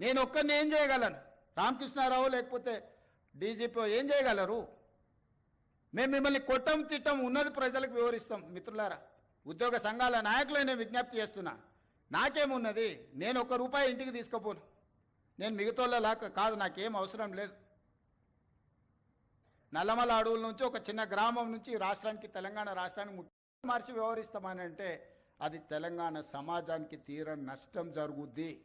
నేను ఒక్కరిని ఏం చేయగలను? రామకృష్ణారావు లేకపోతే డీజీపీ ఏం చేయగలరు? మేము మిమ్మల్ని కొట్టం తిట్టం ఉన్నది ప్రజలకు వివరిస్తాం. మిత్రులారా ఉద్యోగ సంఘాల నాయకులు నేను విజ్ఞప్తి చేస్తున్నా. నాకేమున్నది? నేను ఒక్క రూపాయి ఇంటికి తీసుకుపోను. నేను మిగతాలాగా కాదు నాకేం అవసరం లేదు. నల్లమల అడవుల నుంచి ఒక చిన్న గ్రామం నుంచి రాష్ట్రానికి తెలంగాణ రాష్ట్రానికి ముట్టి మార్చి వ్యవహరిస్తామని అంటే అది తెలంగాణ సమాజానికి తీర నష్టం జరుగుద్ది.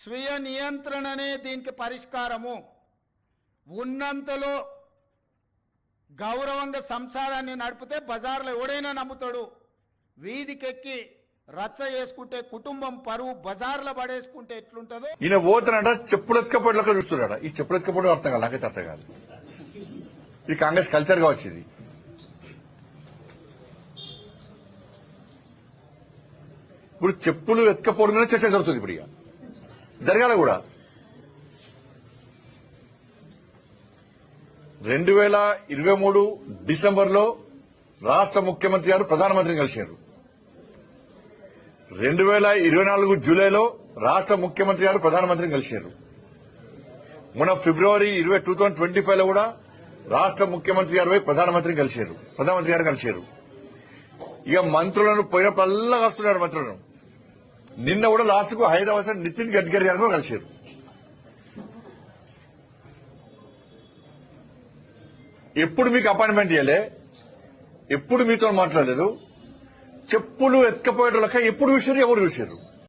స్వీయ నియంత్రణనే దీనికి పరిష్కారము. ఉన్నంతలో గౌరవంగా సంసారాన్ని నడిపితే బజార్లో ఎవడైనా నమ్ముతాడు. వీధికెక్కి రచ్చ చేసుకుంటే కుటుంబం పరువు బజార్లో పడేసుకుంటే ఎట్లుంటుందో? ఈయన పోతున్నాడ చెప్పులు ఎత్తుకపోయేలాగా చూస్తున్నాడు ఈ చెప్పులు అర్థం కాదు నాకైతే అర్థం కాదు. ఇది కాంగ్రెస్ కల్చర్గా వచ్చింది ఇప్పుడు చెప్పులు ఎత్కపోవడం చర్చ జరుగుతుంది ఇప్పుడు ఇక. జరగాల కూడా. రెండు వేల ఇరవై మూడు డిసెంబర్లో రాష్ట్ర ముఖ్యమంత్రి గారు ప్రధానమంత్రిని కలిశారు. రెండు వేల ఇరవై నాలుగు జూలైలో రాష్ట్ర ముఖ్యమంత్రి గారు ప్రధానమంత్రిని కలిశారు. మొన్న ఫిబ్రవరి ఇరవై టూ థౌసండ్ ట్వంటీ ఫైవ్లో కూడా రాష్ట్ర ముఖ్యమంత్రి గారు ప్రధానమంత్రిని కలిశారు. ప్రధానమంత్రి గారు కలిశారు. ఇక మంత్రులను పోయినప్పుడల్లా వస్తున్నారు మంత్రులను. నిన్న కూడా లాస్ట్కు హైదరాబాద్ నితిన్ గడ్కరీ గారు కలిసారు ఎప్పుడు మీకు అపాయింట్మెంట్ ఇవ్వలే ఎప్పుడు మీతో మాట్లాడలేదు? చెప్పులు ఎత్తుకపోయేటోళ్ళక ఎప్పుడు చూసారు ఎవరు చూసారు